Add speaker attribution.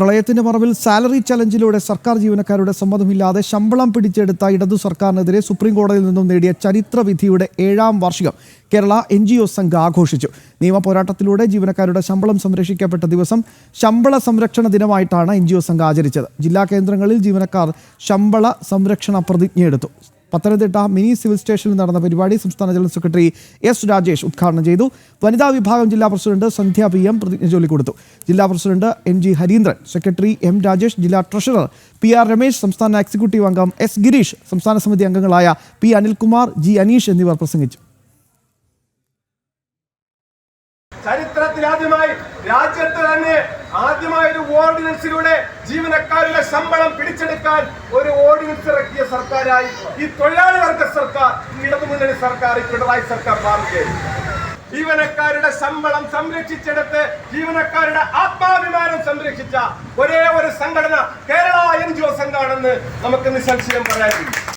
Speaker 1: പ്രളയത്തിന്റെ മറവിൽ സാലറി ചലഞ്ചിലൂടെ സർക്കാർ ജീവനക്കാരുടെ സമ്മതമില്ലാതെ ശമ്പളം പിടിച്ചെടുത്ത ഇടതു സർക്കാരിനെതിരെ സുപ്രീം കോടതിയിൽ നിന്നും നേടിയ ചരിത്ര വിധിയുടെ ഏഴാം വാർഷികം കേരള എൻ ജി ഒ സംഘം ആഘോഷിച്ചു. നിയമ പോരാട്ടത്തിലൂടെ ജീവനക്കാരുടെ ശമ്പളം സംരക്ഷിക്കപ്പെട്ട ദിവസം ശമ്പള സംരക്ഷണ ദിനമായിട്ടാണ് എൻ ജി ഒ സംഘം ആചരിച്ചത്. ജില്ലാ കേന്ദ്രങ്ങളിൽ ജീവനക്കാർ ശമ്പള സംരക്ഷണ പ്രതിജ്ഞയെടുത്തു. പത്തനംതിട്ട മിനി സിവിൽ സ്റ്റേഷനിൽ നടന്ന പരിപാടി സംസ്ഥാന ജനറൽ സെക്രട്ടറി എസ് രാജേഷ് ഉദ്ഘാടനം ചെയ്തു. വനിതാ വിഭാഗം ജില്ലാ പ്രസിഡന്റ് സന്ധ്യ പി എം പ്രതിജ്ഞ ചൊല്ലിക്കൊടുത്തു ജില്ലാ president N G Harindran secretary M Rajesh ജില്ലാ ട്രഷറർ പി ആർ രമേശ് സംസ്ഥാന എക്സിക്യൂട്ടീവ് അംഗം എസ് ഗിരീഷ് സംസ്ഥാന സമിതി അംഗങ്ങളായ പി അനിൽകുമാർ ജി അനീഷ് എന്നിവർ പ്രസംഗിച്ചു.
Speaker 2: ചരിത്രത്തിൽ ആദ്യമായി രാജ്യത്ത് തന്നെ ആദ്യമായി ഒരു ഓർഡിനൻസിലൂടെ ജീവനക്കാരുടെ ശമ്പളം പിടിച്ചെടുക്കാൻ ഒരു ഓർഡിനൻസ് ഇറക്കിയ സർക്കാരായി ഈ തൊഴിലാളി വർഗ സർക്കാർ ഇടതുമുന്നണി സർക്കാർ പിണറായി സർക്കാർ മാറുകയായി ജീവനക്കാരുടെ ശമ്പളം സംരക്ഷിച്ചെടുത്ത് ജീവനക്കാരുടെ ആത്മാഭിമാനം സംരക്ഷിച്ച ഒരേ ഒരു സംഘടന കേരള എൻ ജി ഒ സംഘാണെന്ന് നമുക്ക് നിസ്സംശയം പറയാൻ കഴിയും.